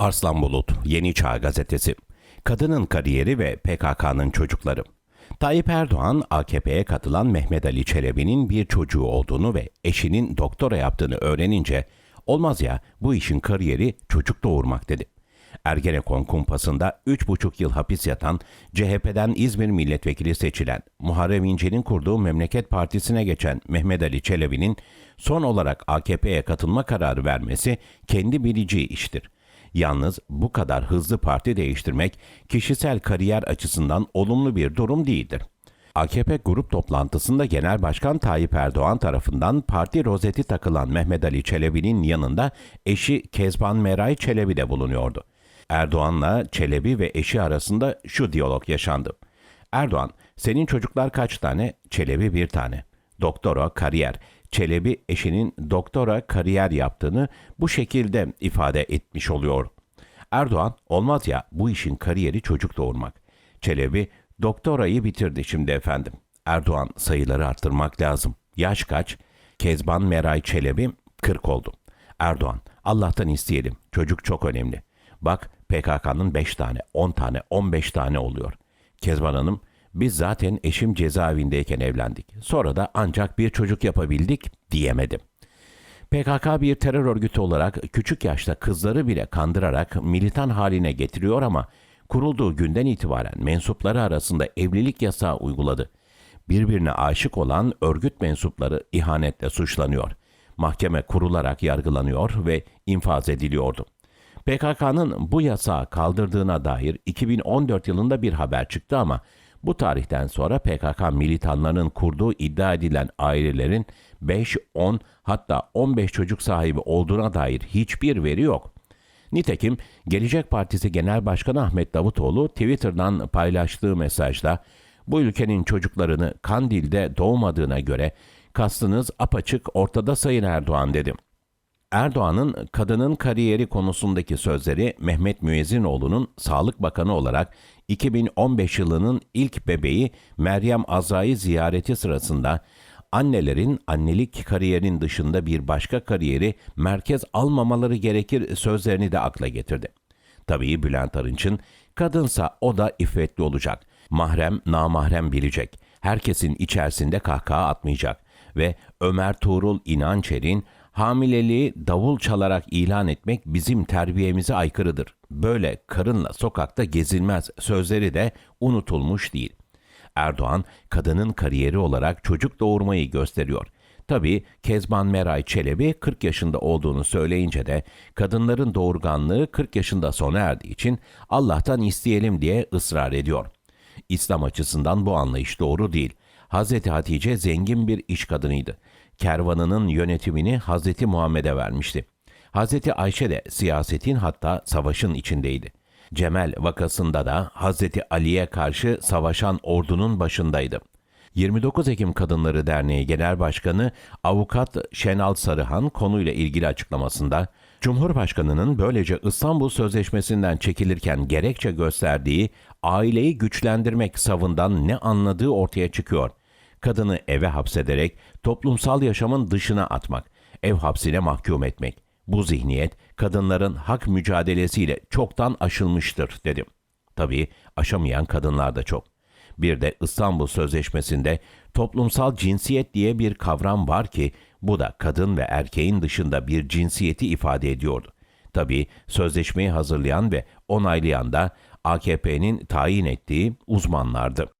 Arslan Bulut, Yeni Çağ Gazetesi. Kadının kariyeri ve PKK'nın çocukları. Tayyip Erdoğan, AKP'ye katılan Mehmet Ali Çelebi'nin bir çocuğu olduğunu ve eşinin doktora yaptığını öğrenince, olmaz ya bu işin kariyeri çocuk doğurmak dedi. Ergenekon kumpasında 3,5 yıl hapis yatan, CHP'den İzmir milletvekili seçilen, Muharrem İnce'nin kurduğu Memleket Partisi'ne geçen Mehmet Ali Çelebi'nin son olarak AKP'ye katılma kararı vermesi kendi bileceği iştir. Yalnız bu kadar hızlı parti değiştirmek kişisel kariyer açısından olumlu bir durum değildir. AKP grup toplantısında Genel Başkan Tayyip Erdoğan tarafından parti rozeti takılan Mehmet Ali Çelebi'nin yanında eşi Kezban Meray Çelebi de bulunuyordu. Erdoğan'la Çelebi ve eşi arasında şu diyalog yaşandı. Erdoğan, senin çocuklar kaç tane? Çelebi bir tane. Doktora, kariyer. Çelebi eşinin doktora kariyer yaptığını bu şekilde ifade etmiş oluyor. Erdoğan, olmaz ya bu işin kariyeri çocuk doğurmak. Çelebi, doktorayı bitirdi şimdi efendim. Erdoğan, sayıları arttırmak lazım. Yaş kaç? Kezban Meray Çelebi 40 oldu. Erdoğan, Allah'tan isteyelim. Çocuk çok önemli. Bak PKK'nın 5 tane, 10 tane, 15 tane oluyor. Kezban Hanım, biz zaten eşim cezaevindeyken evlendik. Sonra da ancak bir çocuk yapabildik diyemedim. PKK bir terör örgütü olarak küçük yaşta kızları bile kandırarak militan haline getiriyor ama kurulduğu günden itibaren mensupları arasında evlilik yasağı uyguladı. Birbirine aşık olan örgüt mensupları ihanetle suçlanıyor. Mahkeme kurularak yargılanıyor ve infaz ediliyordu. PKK'nın bu yasağı kaldırdığına dair 2014 yılında bir haber çıktı ama bu tarihten sonra PKK militanlarının kurduğu iddia edilen ailelerin 5, 10 hatta 15 çocuk sahibi olduğuna dair hiçbir veri yok. Nitekim Gelecek Partisi Genel Başkanı Ahmet Davutoğlu Twitter'dan paylaştığı mesajda bu ülkenin çocuklarını Kandil'de doğmadığına göre kastınız apaçık ortada Sayın Erdoğan dedim. Erdoğan'ın kadının kariyeri konusundaki sözleri Mehmet Müezzinoğlu'nun Sağlık Bakanı olarak 2015 yılının ilk bebeği Meryem Azra'yı ziyareti sırasında annelerin annelik kariyerin dışında bir başka kariyeri merkez almamaları gerekir sözlerini de akla getirdi. Tabii Bülent Arınç'ın kadınsa o da iffetli olacak. Mahrem namahrem bilecek. Herkesin içerisinde kahkaha atmayacak. Ve Ömer Tuğrul İnançer'in hamileliği davul çalarak ilan etmek bizim terbiyemize aykırıdır. Böyle karınla sokakta gezilmez sözleri de unutulmuş değil. Erdoğan kadının kariyeri olarak çocuk doğurmayı gösteriyor. Tabii Kezban Meray Çelebi 40 yaşında olduğunu söyleyince de kadınların doğurganlığı 40 yaşında sona erdiği için Allah'tan isteyelim diye ısrar ediyor. İslam açısından bu anlayış doğru değil. Hazreti Hatice zengin bir iş kadınıydı. Kervanının yönetimini Hazreti Muhammed'e vermişti. Hazreti Ayşe de siyasetin hatta savaşın içindeydi. Cemel vakasında da Hazreti Ali'ye karşı savaşan ordunun başındaydı. 29 Ekim Kadınları Derneği Genel Başkanı Avukat Şenal Sarıhan konuyla ilgili açıklamasında, Cumhurbaşkanının böylece İstanbul Sözleşmesi'nden çekilirken gerekçe gösterdiği aileyi güçlendirmek savından ne anladığı ortaya çıkıyor. Kadını eve hapsederek toplumsal yaşamın dışına atmak, ev hapsine mahkum etmek. Bu zihniyet kadınların hak mücadelesiyle çoktan aşılmıştır dedim. Tabii aşamayan kadınlar da çok. Bir de İstanbul Sözleşmesi'nde toplumsal cinsiyet diye bir kavram var ki bu da kadın ve erkeğin dışında bir cinsiyeti ifade ediyordu. Tabii sözleşmeyi hazırlayan ve onaylayan da AKP'nin tayin ettiği uzmanlardı.